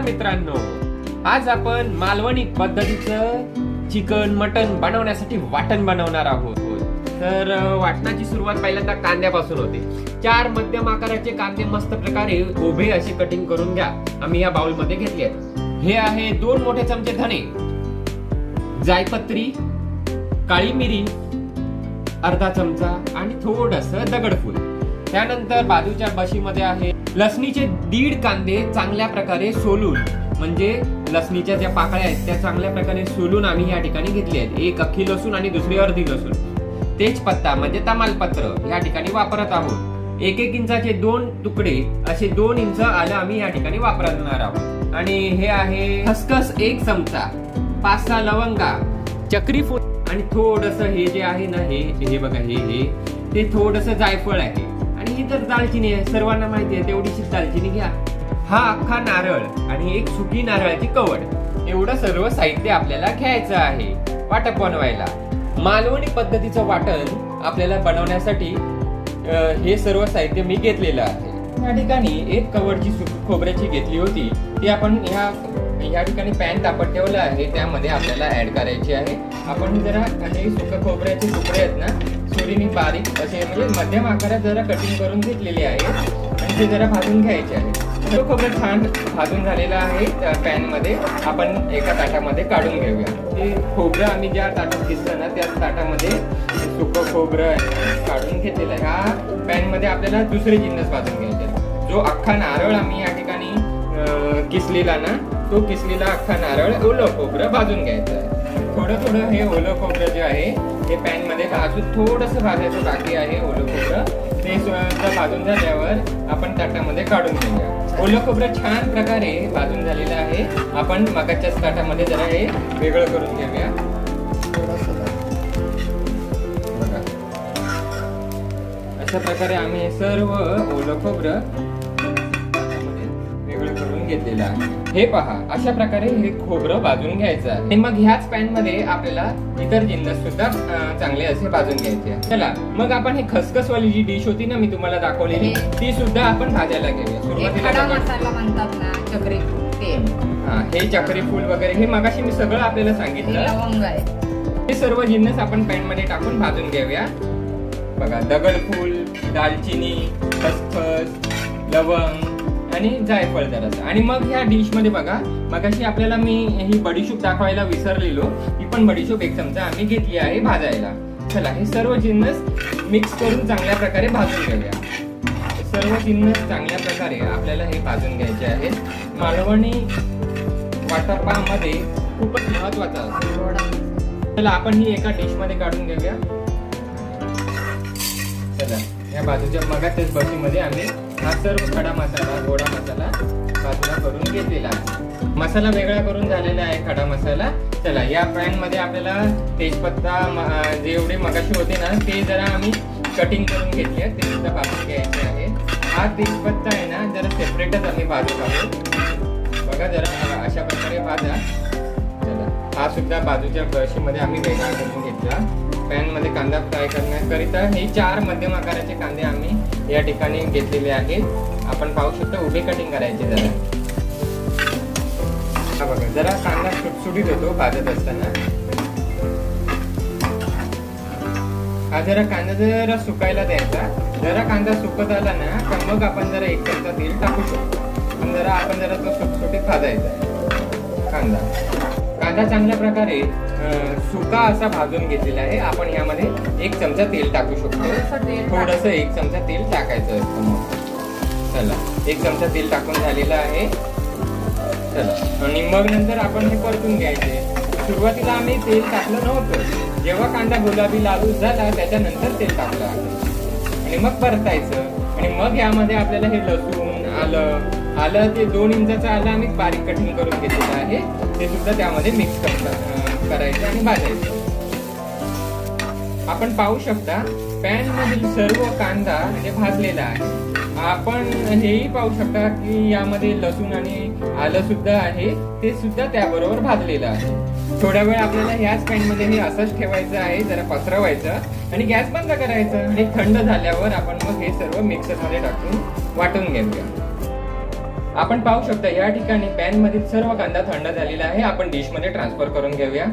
मित्रांनो आज आपण मालवणी पद्धतीचं चिकन मटन बनवण्यासाठी वाटण बनवणार आहोत. तर वाटणाची सुरुवात पहिल्यांदा कांद्यापासून होते. चार मध्यम आकाराचे कांदे मस्त प्रकारे उभे असे कटिंग करून घ्या. आम्ही या बाउलमध्ये घेतले हे आहे दोन मोठे चमचे धणे जायपत्री काळी मिरी अर्धा चमचा आणि थोडस दगडफूल. त्यानंतर बाजूच्या बशीमध्ये आहे लसणीचे दीड कांदे चांगल्या प्रकारे सोलून म्हणजे लसणीच्या ज्या पाकळ्या आहेत त्या चांगल्या प्रकारे सोलून आम्ही या ठिकाणी घेतले आहेत. एक अख्खी लसूण आणि दुसरी अर्धी लसूण. तेजपत्ता म्हणजे तमालपत्र या ठिकाणी वापरत आहोत. एक एक इंचाचे दोन तुकडे असे दोन इंच आलं आम्ही या ठिकाणी वापरणार आहोत. आणि हे आहे खसखस एक चमचा पाच सहा लवंगा चक्री फूल आणि थोडस हे जे आहे ना हे हे बघा हे हे ते थोडस जायफळ आहे. ही तर दालचिनी आहे. सर्वांना माहिती आहे तेवढीशी दालचिनी घ्या. हा अख्खा नारळ आणि एक सुकी नारळाची कवड. एवढं सर्व साहित्य आपल्याला घ्यायचं आहे. वाटप बनवायला. मालवणी पद्धतीचं वाटण आपल्याला बनवण्यासाठी हे सर्व साहित्य मी घेतलेलं आहे. या ठिकाणी एक कवरची खोबऱ्याची घेतली होती. ती आपण ह्या या ठिकाणी पॅन तापत ठेवलं आहे. त्यामध्ये आपल्याला ऍड करायची आहे. आपण जरा हे सुक खोबऱ्याचे तुकडे आहेत ना सुरीने बारीक असे म्हणजे मध्यम आकारात जरा कटिंग करून घेतलेले आहे. आणि ते जरा भाजून घ्यायचे आहे. तो खोबरं छान भाजून झालेला आहे त्या पॅनमध्ये आपण एका ताटामध्ये काढून घेऊया. ते खोबरं आम्ही ज्या ताटात घेतलं ना त्या ताटामध्ये सुकं खोबरं काढून घेतलेलं आहे. हा पॅनमध्ये आपल्याला दुसरे जिन्नस भाजून घ्यायचे जो अख्खा नारळ आम्ही या ठिकाणी किसलेला ना तो किसलेला अख्खा नारळ ओलं खोबरं भाजून घ्यायचं आहे. थोडं थोडं हे ओलं खोबरं जे आहे हे पॅनमध्ये थोडंसं थोडस भाजायचं बाकी आहे ओलं खोबरं. ते सुद्धा भाजून झाल्यावर आपण ताटामध्ये काढून घेऊया. ओलं खोबरं छान प्रकारे भाजून झालेलं आहे. आपण मगाच्याच ताटामध्ये जरा हे वेगळं करून घेऊया. अशा प्रकारे आम्ही हे सर्व ओलं खोबरं घेतलेलं. आहे हे पहा अशा प्रकारे हे खोबरं भाजून घ्यायचं आणि मग ह्याच पॅनमध्ये आपल्याला इतर जिन्नस सुद्धा चांगले असे भाजून घ्यायचे. चला मग आपण हे खसखसवाली जी डिश होती ना मी तुम्हाला दाखवलेली ती सुद्धा आपण भाजायला घेऊया. हे सुरुवातीला खडा आपण- मसाला म्हणतात ना चक्री ते. हा, हे चक्री फूल वगैरे हे मगाशी मी सगळं आपल्याला सांगितलं. हे सर्व जिन्नस आपण पॅनमध्ये टाकून भाजून घेऊया. बघा दगडफूल दालचिनी खसखस लवंग आणि जायफळ जरासं. आणि मग ह्या डिशमध्ये बघा मगाशी आपल्याला मी ही बडीशूप दाखवायला विसरलेलो. ही पण बडीशूप एक चमचा आम्ही घेतली आहे भाजायला. चला हे सर्व जिन्नस मिक्स करून चांगल्या प्रकारे भाजून घेऊया. सर्व जिन्नस चांगल्या प्रकारे आपल्याला हे भाजून घ्यायचे आहेत. मालवणी वाटरपामध्ये खूपच महत्त्वाचा असतो. चला आपण ही एका डिशमध्ये काढून घेऊया. या बाजूच्या मगाच्याच बशीमध्ये आम्ही हा सर्व खडा मसाला गोडा मसाला बाजूला करून घेतलेला आहे. मसाला वेगळा करून झालेला आहे खडा मसाला. चला या पॅनमध्ये आपल्याला तेजपत्ता म- जे एवढे मगाशी होते ना ते जरा आम्ही कटिंग करून घेतले ते सुद्धा बाजून घ्यायचे आहे. हा तेजपत्ता आहे ना जरा सेपरेटच आम्ही बाजू काढू बघा जरा अशा प्रकारे भाजा चला हा सुद्धा बाजूच्या ब्रशीमध्ये आम्ही वेगळा करून घेतला. पॅनमध्ये कांदा फ्राय करण्याकरिता हे चार मध्यम आकाराचे कांदे आम्ही या ठिकाणी घेतलेले आहेत. आपण पाहू शकतो उभे कटिंग करायचे जरा. हा बघा जरा कांदा सुटसुटीत होतो भाजत असताना. हा जरा कांदा जरा सुकायला द्यायचा. जरा कांदा सुकत आला ना तर मग आपण जरा एक चमचा तेल टाकू शकतो. पण जरा आपण जरा तो सुटसुटीत भाजायचा कांदा. कांदा चांगल्या प्रकारे सुका असा भाजून घेतलेला आहे. आपण यामध्ये एक चमचा तेल टाकू शकतो. थोडंसं एक चमचा तेल टाकायचं असतं मग. चला एक चमचा तेल टाकून झालेलं आहे. चला आणि मग नंतर आपण हे परतून घ्यायचे. सुरुवातीला आम्ही तेल टाकलं नव्हतं. जेव्हा कांदा गुलाबी लालू झाला त्याच्यानंतर तेल टाकलं आहे. आणि मग परतायचं. आणि मग यामध्ये आपल्याला हे लसूण आलं आलं ते दोन इंचाचं आलं आम्ही बारीक कटिंग करून घेतलेलं आहे. ते सुद्धा त्यामध्ये मिक्स करता करायचं आणि भाजायचं. आपण पाहू शकता पॅन मधील सर्व कांदा म्हणजे भाजलेला आहे. आपण हेही पाहू शकता की यामध्ये लसूण आणि आलं सुद्धा आहे ते सुद्धा त्याबरोबर भाजलेलं आहे. थोड्या वेळ आपल्याला ह्याच पॅनमध्ये हे असंच ठेवायचं आहे जरा पसरवायचं आणि गॅस बंद करायचं. आणि थंड झाल्यावर आपण मग हे सर्व मिक्सरमध्ये टाकून वाटून घेऊया. आपण पाहू शकता या ठिकाणी पॅन मधील सर्व कांदा थंड झालेला आहे. आपण डिशमध्ये ट्रान्सफर करून घेऊया.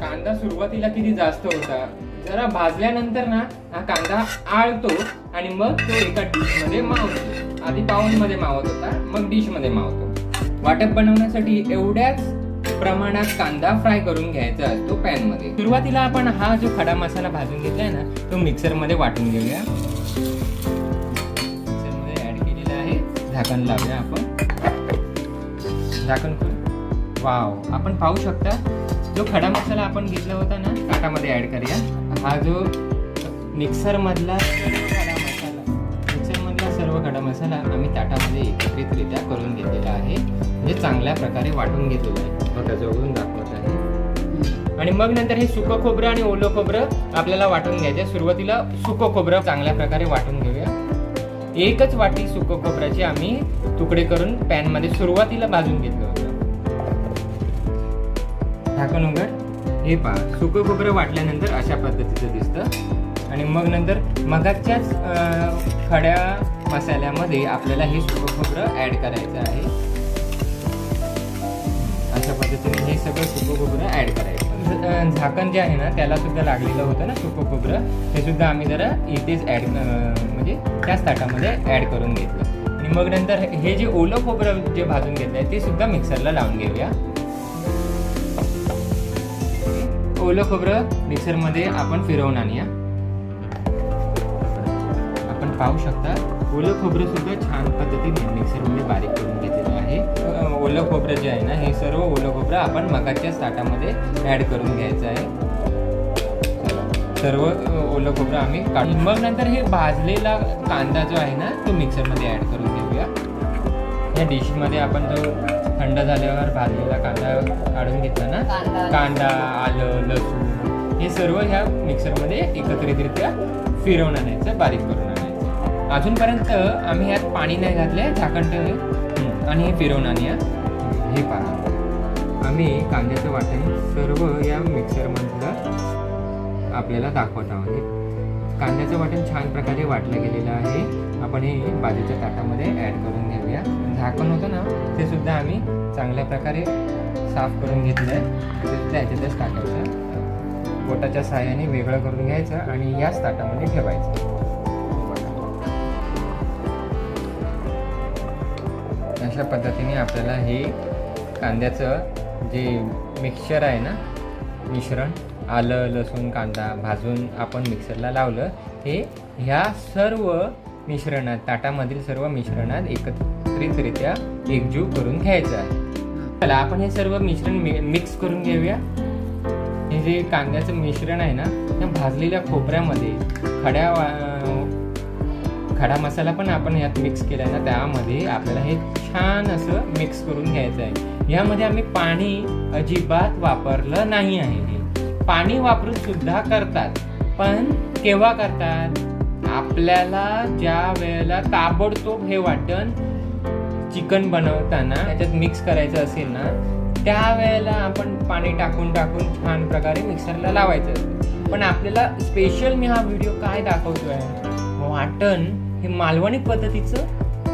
कांदा सुरुवातीला किती जास्त होता? जरा भाजल्यानंतर ना हा कांदा आळतो आणि मग तो एका डिशमध्ये मावतो. आधी पाऊन मध्ये मावत होता मग डिशमध्ये मावतो. वाटप बनवण्यासाठी एवढ्याच प्रमाणात कांदा फ्राय करून घ्यायचा असतो पॅनमध्ये. सुरुवातीला आपण हा जो खडा मसाला भाजून घेतलाय ना तो मिक्सरमध्ये वाटून घेऊया. झाकण लावूया आपण. झाकण करू वाव आपण पाहू शकता जो खडा मसाला आपण घेतला होता ना ताटामध्ये ऍड करूया हा जो मिक्सर मधला खडा मसाला मिक्सर मधला सर्व खडा मसाला आम्ही ताटामध्ये एकत्रितरित्या करून घेतलेला आहे. म्हणजे चांगल्या प्रकारे वाटून घेतलेला आहे. बघा दाखवत आहे. आणि मग नंतर हे सुकं खोबरं आणि ओलं खोबरं आपल्याला वाटून घ्यायचं सुरुवातीला सुकं खोबरं चांगल्या प्रकारे वाटून घेऊया. एकच वाटी सुकं खोबऱ्याचे आम्ही तुकडे करून पॅनमध्ये सुरुवातीला भाजून घेतलं होतं. झाकण उघड. हे पहा सुकं खोबरं वाटल्यानंतर अशा पद्धतीचं दिसतं. आणि मग नंतर मगाच्याच खड्या मसाल्यामध्ये आपल्याला हे सुकं खोबरं ऍड करायचं आहे. अशा पद्धतीने हे सगळं सुकं खोबरं ऍड करायचं झाकण जे आहे ना त्याला सुद्धा लागलेलं होतं ना सुकं खोबरं हे सुद्धा आम्ही जरा इथेच ऍड म्हणजे त्याच ताटामध्ये ऍड करून घेतलं. आणि मग नंतर हे- जे ओलं खोबरं जे भाजून घेतलंय ते सुद्धा मिक्सरला लावून घेऊया. ओलं खोबरं मिक्सरमध्ये आपण फिरवून आणूया. आपण पाहू शकता ओलं खोबरं सुद्धा छान पद्धतीने मिक्सरमध्ये बारीक करून घेतलेलं ओलं खोबरं जे आहे ना हे सर्व ओलं खोबरं आपण मगाच्या ताटामध्ये ऍड करून घ्यायचं आहे. सर्व ओलं खोबरं आम्ही काढून मग नंतर हे भाजलेला कांदा जो आहे ना तो मिक्सरमध्ये ऍड करून घेऊया. या डिशमध्ये आपण जो थंड झाल्यावर भाजलेला कांदा काढून घेतला ना कांदा. आलं लसूण हे सर्व ह्या मिक्सरमध्ये एकत्रितरित्या फिरवून आणायचं बारीक करून आणायचं. अजूनपर्यंत आम्ही यात पाणी नाही घातले झाकण आणि हे फिरवून आणूया. हे पहा. आम्ही कांद्याचं वाटण सर्व या मिक्सरमधलं आपल्याला दाखवत आहोत. कांद्याचं वाटण छान प्रकारे वाटलं गेलेलं आहे. आपण हे बाजूच्या ताटामध्ये ॲड करून घेऊया. झाकण होतं ना ते सुद्धा आम्ही चांगल्या प्रकारे साफ करून घेतलं आहे. ते सुद्धा याच्यातच टाकायचं. बोटाच्या सहाय्याने वेगळं करून घ्यायचं आणि याच ताटामध्ये ठेवायचं. अशा पद्धतीने आपल्याला हे कांद्याचं जे मिक्सचर आहे ना मिश्रण आलं लसूण कांदा भाजून आपण मिक्सरला लावलं हे ह्या सर्व मिश्रणात ताटामधील सर्व मिश्रणात एकत्रितरित्या एकजीव करून घ्यायचं आहे. चला आपण हे सर्व मिश्रण मिक्स करून घेऊया. हे जे कांद्याचं मिश्रण आहे ना त्या भाजलेल्या खोबऱ्यामध्ये खड्या वा- खडा मसाला पण आपण यात मिक्स केला ना त्यामध्ये आपल्याला हे छान असं मिक्स करून घ्यायचं आहे. यामध्ये आम्ही पाणी अजिबात वापरलं नाही आहे. पाणी वापरून सुद्धा करतात पण केव्हा करतात? आपल्याला ज्या वेळेला ताबडतोब हे वाटण चिकन बनवताना त्याच्यात मिक्स करायचं असेल ना त्यावेळेला आपण पाणी टाकून टाकून छान प्रकारे मिक्सरला लावायचं. असतं. पण आपल्याला स्पेशल मी हा व्हिडिओ काय दाखवतोय? वाटण हे मालवणी पद्धतीचं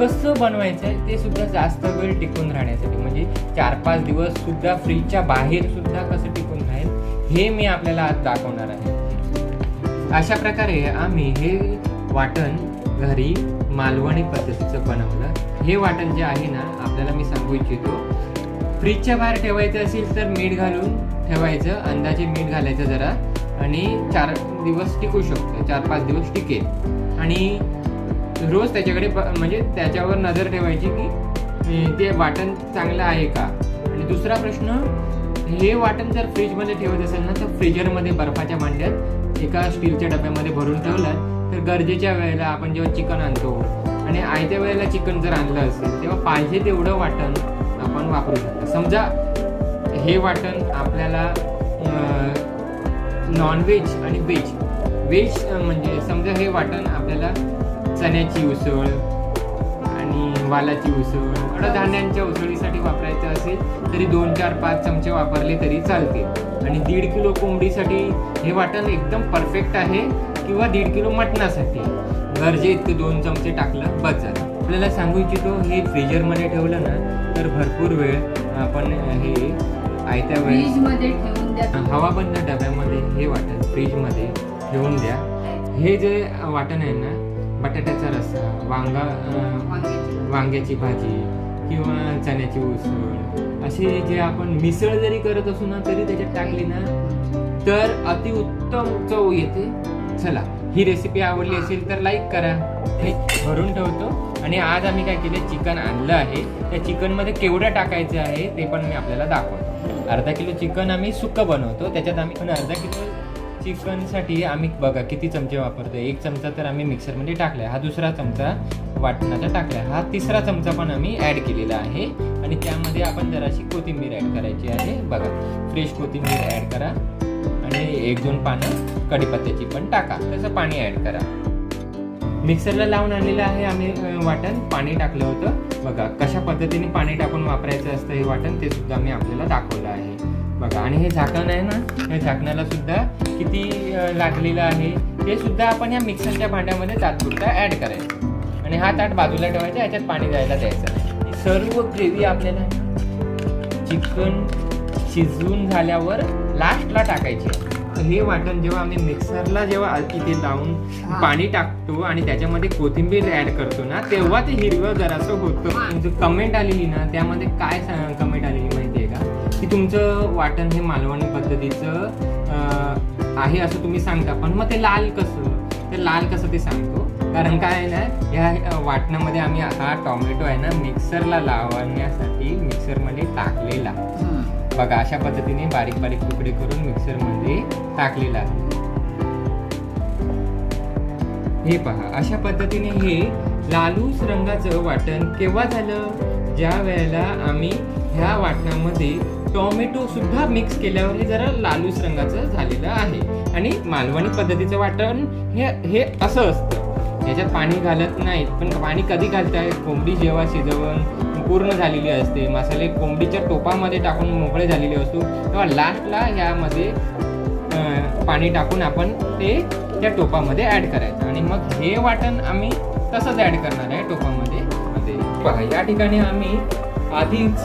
कसं बनवायचं आहे ते सुद्धा जास्त वेळ टिकून राहण्यासाठी. म्हणजे चार पाच दिवस सुद्धा फ्रीजच्या बाहेर सुद्धा कसं टिकून राहील हे मी आपल्याला आज दाखवणार आहे. अशा प्रकारे आम्ही हे वाटण घरी मालवणी पद्धतीचं बनवलं. हे वाटण जे आहे ना आपल्याला मी सांगू इच्छितो फ्रीजच्या बाहेर ठेवायचं असेल तर मीठ घालून ठेवायचं अंदाजे मीठ घालायचं जरा आणि चार दिवस टिकू शकतो चार पाच दिवस टिकेल. आणि रोज त्याच्याकडे ब- म्हणजे त्याच्यावर नजर ठेवायची की ते वाटण चांगलं आहे का? आणि दुसरा प्रश्न हे वाटण जर फ्रीजमध्ये ठेवत असेल ना तर फ्रीजरमध्ये बर्फाच्या भांड्यात एका स्टीलच्या डब्यामध्ये भरून ठेवलं तर गरजेच्या वेळेला आपण जेव्हा चिकन आणतो आणि आयत्या वेळेला चिकन जर आणलं असेल तेव्हा पाहिजे तेवढं वाटण आपण वापरू शकतो. समजा हे वाटण आपल्याला नॉनव्हेज आणि व्हेज व्हेज म्हणजे समजा हे वाटण आपल्याला चण्याची उसळ आणि वालाची उसळ. कडधान्यांच्या उसळीसाठी वापरायचं असेल तरी दोन चार पाच चमचे वापरले तरी चालते आणि दीड किलो कोंबडीसाठी हे वाटण एकदम परफेक्ट आहे किंवा दीड किलो मटणासाठी. गरजे इतके दोन चमचे टाकलं बस झालं. आपल्याला सांगू इच्छितो हे फ्रीजरमध्ये ठेवलं ना तर भरपूर वेळ आपण हे आयत्या वेळेस फ्रीजमध्ये ठेवून द्या हवा बंद डब्यामध्ये हे वाटण फ्रीजमध्ये ठेवून द्या. हे जे वाटण आहे ना बटाट्याचा रस्सा वांगा. वांग्याची भाजी किंवा चण्याची उसळ असे जे आपण मिसळ जरी करत असू ना तरी त्याच्यात टाकली ना तर अतिउत्तम चव येते. चला ही रेसिपी आवडली असेल तर लाईक करा. हे भरून ठेवतो. आणि आज आम्ही काय केले चिकन आणलं आहे. त्या चिकनमध्ये केवढं टाकायचं आहे ते पण मी आपल्याला दाखवतो. अर्धा किलो चिकन आम्ही सुक्क बनवतो. त्याच्यात आम्ही पण अर्धा किलो चिकनसाठी आम्ही बघा किती चमचे वापरतो एक चमचा तर आम्ही मिक्सरमध्ये टाकलाय. हा दुसरा चमचा वाटणाचा टाकलाय. हा तिसरा चमचा पण आम्ही ॲड केलेला आहे. आणि त्यामध्ये आपण जराशी कोथिंबीर ॲड करायची आहे. बघा फ्रेश कोथिंबीर ॲड करा. आणि एक दोन पानं कढीपत्त्याची पण टाका. तसं पाणी ॲड करा. मिक्सरला लावून आणलेलं आहे आम्ही वाटण. पाणी टाकलं होतं. बघा कशा पद्धतीने पाणी टाकून वापरायचं असतं हे वाटण ते सुद्धा मी आपल्याला दाखवलं आहे. बघा आणि हे झाकण आहे ना हे झाकणाला सुद्धा किती लागलेलं आहे ते सुद्धा आपण या मिक्सरच्या भांड्यामध्ये तात्पुरता ॲड करायचं. आणि हा ताट बाजूला ठेवायचा याच्यात पाणी जायला द्यायचं सर्व ग्रेव्ही आपल्याला चिकन शिजवून झाल्यावर लास्टला टाकायची. हे वाटण जेव्हा आम्ही मिक्सरला जेव्हा इथे लावून पाणी टाकतो आणि त्याच्यामध्ये कोथिंबीर ऍड करतो ना तेव्हा ते हिरवं जरासं होतं. कमेंट आलेली ना त्यामध्ये काय कमेंट आलेली माहिती का तुमचं वाटण हे मालवणी पद्धतीचं आहे असं तुम्ही सांगता. पण मग ते लाल कसं? ते लाल कसं ते सांगतो? कारण काय आहे ना या अं, वाटणामध्ये आम्ही हा टोमॅटो आहे ना मिक्सरला लावण्यासाठी मिक्सरमध्ये टाकलेला. बघा अशा पद्धतीने बारीक बारीक तुकडे करून मिक्सरमध्ये टाकलेला. हे पहा अशा पद्धतीने हे लालूस रंगाचं वाटण केव्हा झालं? ज्या वेळेला आम्ही ह्या वाटणामध्ये टोमॅटो सुद्धा मिक्स केल्यावर हे जरा लालूस रंगाचं झालेलं आहे. आणि मालवणी पद्धतीचं वाटण हे हे असं असतं. याच्यात पाणी घालत नाहीत पण पाणी कधी घालताय? कोंबडी जेव्हा शिजवून पूर्ण झालेली असते मसाले कोंबडीच्या टोपामध्ये टाकून मोकळे झालेले असतो तेव्हा लास्टला ह्यामध्ये पाणी टाकून आपण ते त्या टोपामध्ये ॲड करायचं. आणि मग हे वाटण आम्ही तसंच ॲड करणार आहे टोपामध्ये. मध्ये या ठिकाणी आम्ही आधीच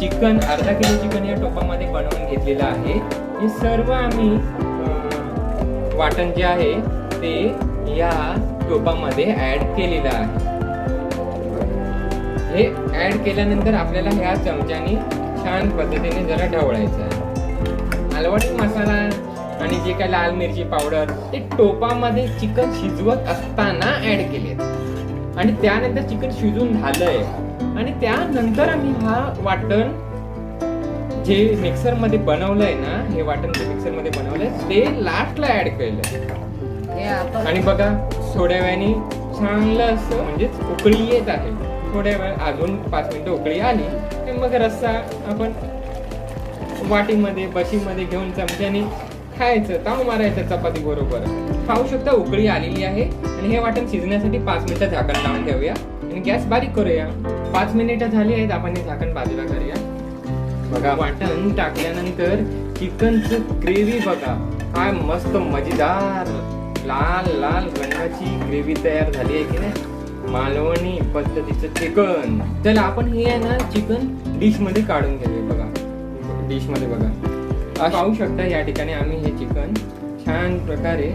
चिकन अर्धा किलो चिकन या टोपामध्ये बनवून घेतलेलं आहे. हे सर्व आम्ही वाटण जे आहे ते या टोपामध्ये ऍड केलेलं आहे. हे ऍड केल्यानंतर आपल्याला ह्या चमच्याने छान पद्धतीने जरा ढवळायचं आहे. मालवणी मसाला आणि जे काय लाल मिरची पावडर ते टोपामध्ये चिकन शिजवत असताना ऍड केले आणि त्यानंतर चिकन शिजून झालंय. आणि त्यानंतर आम्ही हा वाटण जे मिक्सरमध्ये बनवलंय ना हे वाटण जे मिक्सरमध्ये बनवलंय ते लास्टला ऍड केलं आपण आणि बघा थोड्या वेळाने चांगलं असं म्हणजेच उकळी येत आहे. थोड्या वेळ अजून पाच मिनिटं उकळी आली मग रस्सा आपण वाटीमध्ये बशीमध्ये घेऊन चमच्याने खायचं ताव मारायचं चपाती बरोबर. खाऊ शकता उकळी आलेली आहे. आणि हे वाटण शिजण्यासाठी पाच मिनिटं झाकण लावून ठेवूया. आणि गॅस बारीक करूया. पाच मिनिटं झाली आहेत आपण हे झाकण बाजूला करूया. बघा. वाटण टाकल्यानंतर चिकनचं ग्रेव्ही बघा. काय मस्त मजेदार लाल लाल रंगाची ग्रेव्ही तयार झाली आहे की नाही? मालवणी पद्धतीचं चिकन. चला आपण हे आहे ना चिकन डिशमध्ये काढून घेऊया बघा. डिशमध्ये बघा पाहू शकता या ठिकाणी आम्ही हे चिकन छान प्रकारे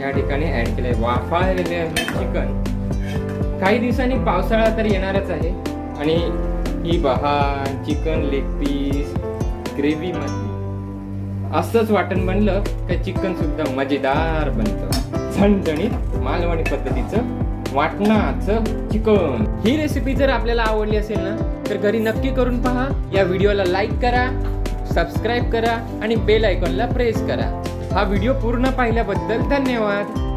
या ठिकाणी ऍड केलंय. वाफाळलेले आहे चिकन. काही दिवसांनी पावसाळा तर येणारच आहे. आणि ही बहा चिकन लेग पीस ग्रेव्ही मध्ये असंच वाटण बनलं का चिकन सुद्धा मजेदार बनतं. झणझणीत मालवणी पद्धतीचं वाटणाचं चिकन. ही रेसिपी जर आपल्याला आवडली असेल ना तर घरी नक्की करून पहा. या व्हिडिओला लाईक करा सबस्क्राईब करा आणि बेल आयकॉनला प्रेस करा. हा व्हिडिओ पूर्ण पाहिल्याबद्दल धन्यवाद.